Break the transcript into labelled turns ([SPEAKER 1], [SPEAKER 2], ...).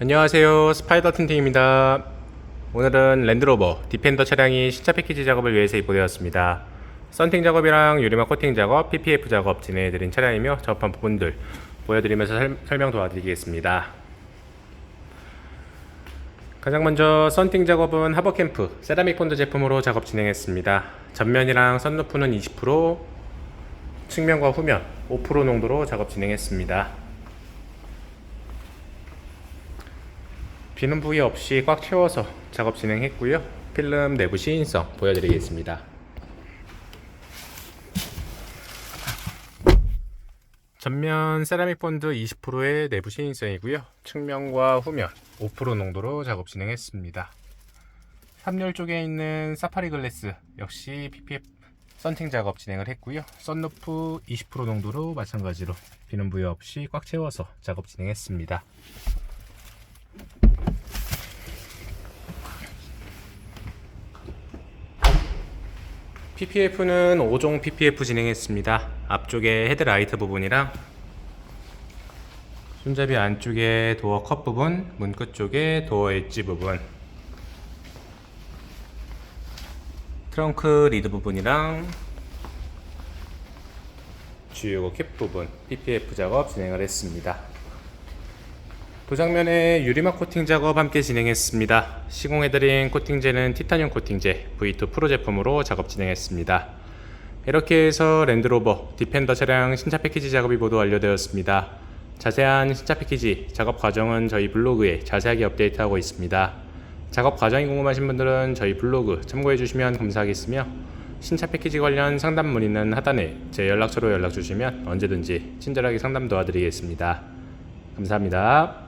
[SPEAKER 1] 안녕하세요. 스파이더 틴팅입니다. 오늘은 랜드로버 디펜더 차량이 신차 패키지 작업을 위해서 입고되었습니다. 썬팅 작업이랑 유리막 코팅 작업, PPF 작업 진행해드린 차량이며 접한 부분들 보여드리면서 설, 설명 도와드리겠습니다. 가장 먼저 썬팅 작업은 하버캠프 세라믹 본드 제품으로 작업 진행했습니다. 전면이랑 썬루프는 20% 측면과 후면 5% 농도로 작업 진행했습니다 비는 부위 없이 꽉 채워서 작업 진행했고요. 필름 내부 시인성 보여드리겠습니다. 전면 세라믹 본드 20%의 내부 시인성이고요. 측면과 후면 5% 농도로 작업 진행했습니다. 3열 쪽에 있는 사파리 글래스 역시 PPF 썬팅 작업 진행을 했고요. 썬루프 20% 농도로 마찬가지로 비는 부위 없이 꽉 채워서 작업 진행했습니다. PPF는 5종 PPF 진행했습니다. 앞쪽에 헤드라이트 부분이랑 손잡이 안쪽에 도어 컵 부분, 문끝 쪽에 도어 엣지 부분, 트렁크 리드 부분이랑 주요 캡 부분 PPF 작업 진행을 했습니다. 도장면에 유리막 코팅 작업 함께 진행했습니다. 시공해드린 코팅제는 티타늄 코팅제 V2 프로 제품으로 작업 진행했습니다. 이렇게 해서 랜드로버 디펜더 차량 신차 패키지 작업이 모두 완료되었습니다. 자세한 신차 패키지 작업 과정은 저희 블로그에 자세하게 업데이트하고 있습니다. 작업 과정이 궁금하신 분들은 저희 블로그 참고해 주시면 감사하겠으며 신차 패키지 관련 상담 문의는 하단에 제 연락처로 연락 주시면 언제든지 친절하게 상담 도와드리겠습니다. 감사합니다.